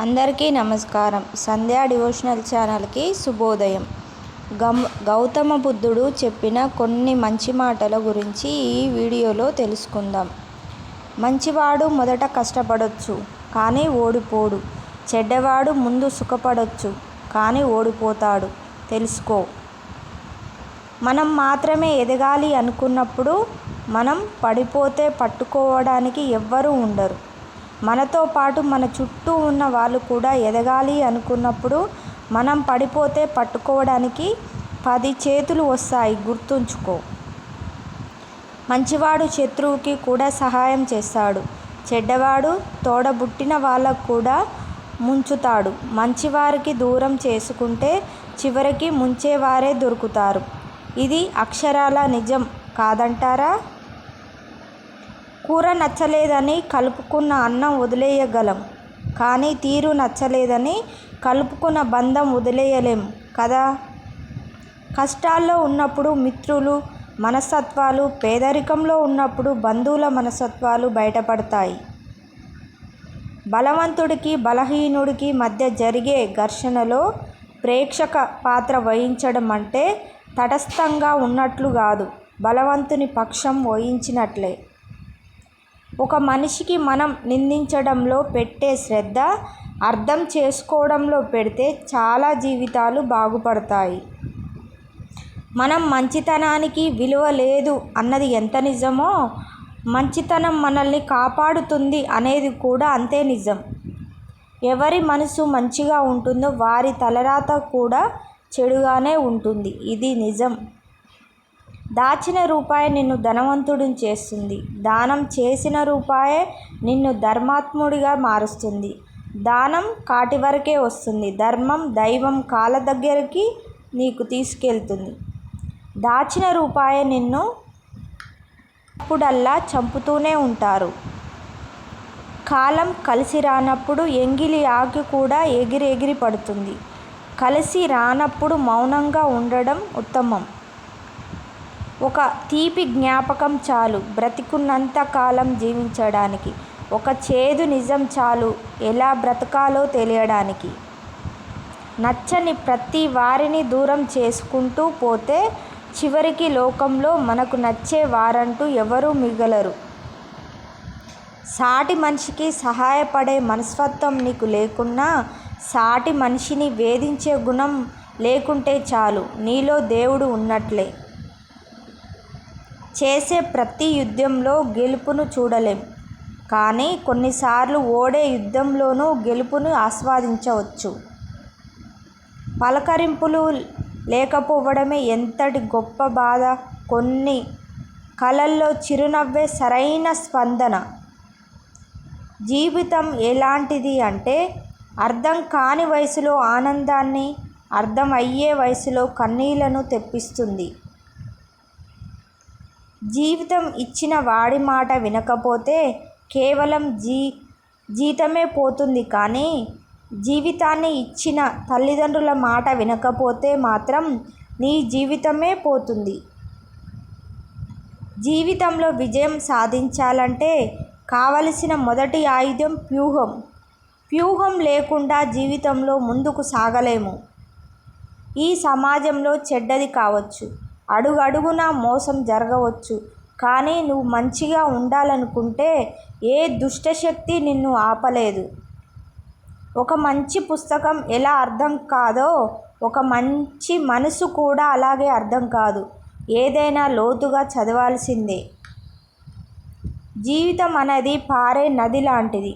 అందరికీ నమస్కారం. సంధ్యా డివోషనల్ ఛానల్కి శుభోదయం. గమ్ గౌతమ బుద్ధుడు చెప్పిన కొన్ని మంచి మాటల గురించి ఈ వీడియోలో తెలుసుకుందాం. మంచివాడు మొదట కష్టపడొచ్చు కానీ ఓడిపోడు. చెడ్డవాడు ముందు సుఖపడొచ్చు కానీ ఓడిపోతాడు. తెలుసుకో. మనం మాత్రమే ఎదగాలి అనుకున్నప్పుడు మనం పడిపోతే పట్టుకోవడానికి ఎవ్వరూ ఉండరు. మనతో పాటు మన చుట్టూ ఉన్న వాళ్ళు కూడా ఎదగాలి అనుకున్నప్పుడు మనం పడిపోతే పట్టుకోవడానికి పది చేతులు వస్తాయి గుర్తుంచుకో. మంచివాడు శత్రువుకి కూడా సహాయం చేస్తాడు. చెడ్డవాడు తోడబుట్టిన వాళ్ళకు కూడా ముంచుతాడు. మంచివారికి దూరం చేసుకుంటే చివరికి ముంచేవారే దొరుకుతారు. ఇది అక్షరాల నిజం కాదంటారా? కూర నచ్చలేదని కలుపుకున్న అన్నం వదిలేయగలం. కానీ తీరు నచ్చలేదని కలుపుకున్న బంధం వదిలేయలేం కదా? కష్టాల్లో ఉన్నప్పుడు మిత్రులు మనస్తత్వాలు పేదరికంలో ఉన్నప్పుడు బంధువుల మనస్తత్వాలు బయటపడతాయి. బలవంతుడికి బలహీనుడికి మధ్య జరిగే ఘర్షణలో ప్రేక్షక పాత్ర వహించడం అంటే తటస్థంగా ఉన్నట్లు కాదు బలవంతుని పక్షం వహించినట్లే. ఒక మనిషికి మనం నిందించడంలో పెట్టే శ్రద్ధ అర్థం చేసుకోవడంలో పెడితే చాలా జీవితాలు బాగుపడతాయి. మనం మంచితనానికి విలువ లేదు అన్నది ఎంత నిజమో మంచితనం మనల్ని కాపాడుతుంది అనేది కూడా అంతే నిజం. ఎవరి మనసు మంచిగా ఉంటుందో వారి తలరాత కూడా చెడుగానే ఉంటుంది. ఇది నిజం. దాచిన రూపాయి నిన్ను ధనవంతుడిని చేస్తుంది. దానం చేసిన రూపాయే నిన్ను ధర్మాత్ముడిగా మారుస్తుంది. దానం కాటి వరకే వస్తుంది. ధర్మం దైవం కాళ్ళ దగ్గరికి నీకు తీసుకెళ్తుంది. దాచిన రూపాయే నిన్ను అప్పుడల్లా చంపుతూనే ఉంటారు. కాలం కలిసి రానప్పుడు ఎంగిలి ఆకి కూడా ఎగిరి ఎగిరి పడుతుంది. కలిసి రానప్పుడు మౌనంగా ఉండడం ఉత్తమం. ఒక తీపి జ్ఞాపకం చాలు. బ్రతికున్నంత కాలం జీవించడానికి. ఒక చేదు నిజం చాలు. ఎలా బ్రతకాలో తెలియడానికి. నచ్చని ప్రతి వారిని దూరం చేసుకుంటూ పోతే చివరికి లోకంలో మనకు నచ్చే వారంటూ ఎవరూ మిగలరు. సాటి మనిషికి సహాయపడే మనస్తత్వం నీకు లేకున్నా సాటి మనిషిని వేధించే గుణం లేకుంటే చాలు. నీలో దేవుడు ఉన్నట్లే. చేసే ప్రతి యుద్ధంలో గెలుపును చూడలేం. కానీ కొన్నిసార్లు ఓడే యుద్ధంలోనూ గెలుపును ఆస్వాదించవచ్చు. పలకరింపులు లేకపోవడమే ఎంతటి గొప్ప బాధ. కొన్ని కళల్లో చిరునవ్వే సరైన స్పందన. జీవితం ఎలాంటిది అంటే అర్థం కాని వయసులో ఆనందాన్ని అర్థం అయ్యే వయసులో కన్నీళ్ళను తెప్పిస్తుంది. జీవితం ఇచ్చిన వాడి మాట వినకపోతే కేవలం జీ జీతమే పోతుంది. కానీ జీవితాన్ని ఇచ్చిన తల్లిదండ్రుల మాట వినకపోతే మాత్రం నీ జీవితమే పోతుంది. జీవితంలో విజయం సాధించాలంటే కావలసిన మొదటి ఆయుధం వ్యూహం. వ్యూహం లేకుండా జీవితంలో ముందుకు సాగలేము. ఈ సమాజంలో చెడ్డది కావచ్చు. అడుగడుగునా మోసం జరగవచ్చు. కానీ నువ్వు మంచిగా ఉండాలనుకుంటే ఏ దుష్టశక్తి నిన్ను ఆపలేదు. ఒక మంచి పుస్తకం ఎలా అర్థం కాదో ఒక మంచి మనసు కూడా అలాగే అర్థం కాదు. ఏదైనా లోతుగా చదవాల్సిందే. జీవితం అనేది పారే నది లాంటిది.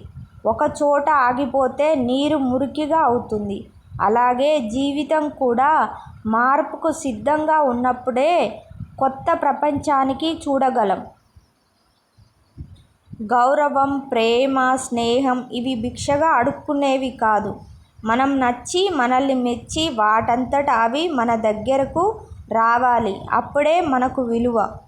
ఒక చోట ఆగిపోతే నీరు మురికిగా అవుతుంది. అలాగే జీవితం కూడా మార్పుకు సిద్ధంగా ఉన్నప్పుడే కొత్త ప్రపంచానికి చూడగలం. గౌరవం ప్రేమ స్నేహం ఇవి భిక్షగా అడుక్కునేవి కాదు. మనం నచ్చి మనల్ని మెచ్చి వాటంతట అవి మన దగ్గరకు రావాలి. అప్పుడే మనకు విలువ.